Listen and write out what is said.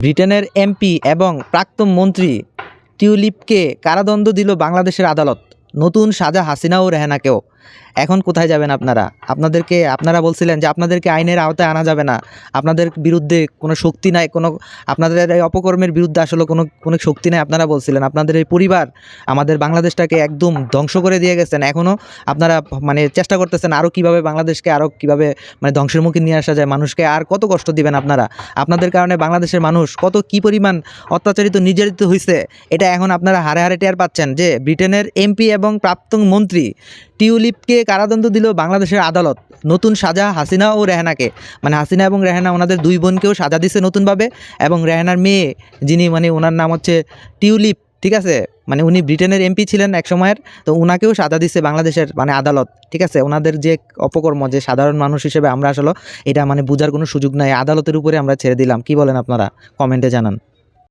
ব্রিটেনের এমপি এবং প্রাক্তন মন্ত্রী টিউলিপকে কারাদণ্ড দিল বাংলাদেশের আদালত। নতুন সাজা হাসিনা ও রেহানাকেও। এখন কোথায় যাবেন আপনারা? আপনাদেরকে, আপনারা বলছিলেন যে আপনাদেরকে আইনের আওতায় আনা যাবে না। আপনাদের বিরুদ্ধে কোনো শক্তি নাই, কোনো, আপনাদের এই অপকর্মের বিরুদ্ধে আসলে কোনো কোনো শক্তি নাই আপনারা বলছিলেন। আপনাদের এই পরিবার আমাদের বাংলাদেশটাকে একদম ধ্বংস করে দিয়ে গেছেন। এখনও আপনারা মানে চেষ্টা করতেছেন আরও কীভাবে বাংলাদেশকে আরও কীভাবে মানে ধ্বংসের মুখে নিয়ে আসা যায় মানুষকে, আর কত কষ্ট দিবেন আপনারা? আপনাদের কারণে বাংলাদেশের মানুষ কত কী পরিমাণ অত্যাচারিত, নির্যাতিত হয়েছে এটা এখন আপনারা হারে হারে টের পাচ্ছেন যে ব্রিটেনের এমপি এবং প্রাক্তন মন্ত্রী টিউলিপকে কারাদণ্ড দিল বাংলাদেশের আদালত, নতুন সাজা হাসিনা ও রেহানাকে। মানে হাসিনা এবং রেহানা ওনাদের দুই বোনকেও সাজা দিছে নতুনভাবে এবং রেহানার মেয়ে, যিনি মানে ওনার নাম হচ্ছে টিউলিপ, ঠিক আছে? মানে উনি ব্রিটেনের এমপি ছিলেন এক সময়ের তো ওনাকেও সাজা দিচ্ছে বাংলাদেশের মানে আদালত, ঠিক আছে? ওনাদের যে অপকর্ম, যে সাধারণ মানুষ হিসেবে আমরা আসলে এটা মানে বোঝার কোনো সুযোগ নাই, আদালতের উপরে আমরা ছেড়ে দিলাম। কি বলেন আপনারা? কমেন্টে জানান।